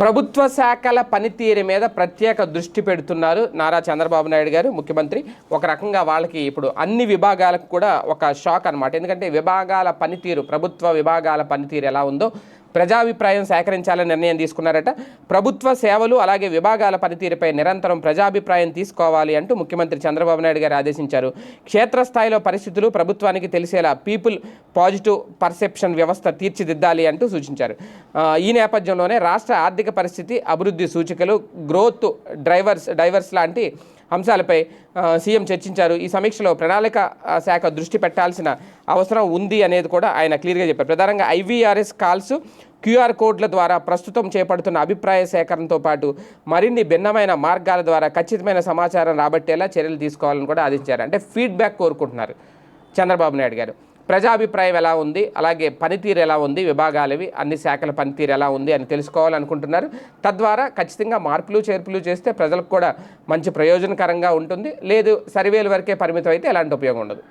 ప్రభుత్వ శాఖల పనితీరు మీద ప్రత్యేక దృష్టి పెడుతున్నారు నారా చంద్రబాబు నాయుడు గారు. ముఖ్యమంత్రి ఒక రకంగా వాళ్ళకి ఇప్పుడు అన్ని విభాగాలకు కూడా ఒక షాక్ అనమాట ఎందుకంటే విభాగాల పనితీరు ప్రభుత్వ విభాగాల పనితీరు ఎలా ఉందో ప్రజాభిప్రాయం సేకరించాలని నిర్ణయం తీసుకున్నారట. ప్రభుత్వ సేవలు అలాగే విభాగాల పనితీరుపై నిరంతరం ప్రజాభిప్రాయం తీసుకోవాలి అంటూ ముఖ్యమంత్రి చంద్రబాబు నాయుడు గారు ఆదేశించారు. క్షేత్రస్థాయిలో పరిస్థితులు ప్రభుత్వానికి తెలిసేలా పీపుల్ పాజిటివ్ పర్సెప్షన్ వ్యవస్థ తీర్చిదిద్దాలి అంటూ సూచించారు. ఈ నేపథ్యంలోనే రాష్ట్ర ఆర్థిక పరిస్థితి అభివృద్ధి సూచికలు గ్రోత్ డ్రైవర్స్ డైవర్స్ లాంటి అంశాలపై సీఎం చర్చించారు. ఈ సమీక్షలో ప్రణాళిక శాఖ దృష్టి పెట్టాల్సిన అవసరం ఉంది అనేది కూడా ఆయన క్లియర్గా చెప్పారు. ప్రధానంగా ఐవీఆర్ఎస్ కాల్స్ క్యూఆర్ కోడ్ల ద్వారా ప్రస్తుతం చేపడుతున్న అభిప్రాయ సేకరణతో పాటు మరిన్ని భిన్నమైన మార్గాల ద్వారా ఖచ్చితమైన సమాచారం రాబట్టేలా చర్యలు తీసుకోవాలని కూడా ఆదేశించారు. అంటే ఫీడ్బ్యాక్ కోరుకుంటున్నారు చంద్రబాబు నాయుడు గారు. ప్రజాభిప్రాయం ఎలా ఉంది? అలాగే పనితీరు ఎలా ఉంది? విభాగాలవి అన్ని శాఖల పనితీరు ఎలా ఉంది అని తెలుసుకోవాలనుకుంటున్నారు. తద్వారా ఖచ్చితంగా మార్పులు చేర్పులు చేస్తే ప్రజలకు కూడా మంచి ప్రయోజనకరంగా ఉంటుంది. లేదు సర్వేల వరకే పరిమితం అయితే ఎలాంటి ఉపయోగం ఉండదు.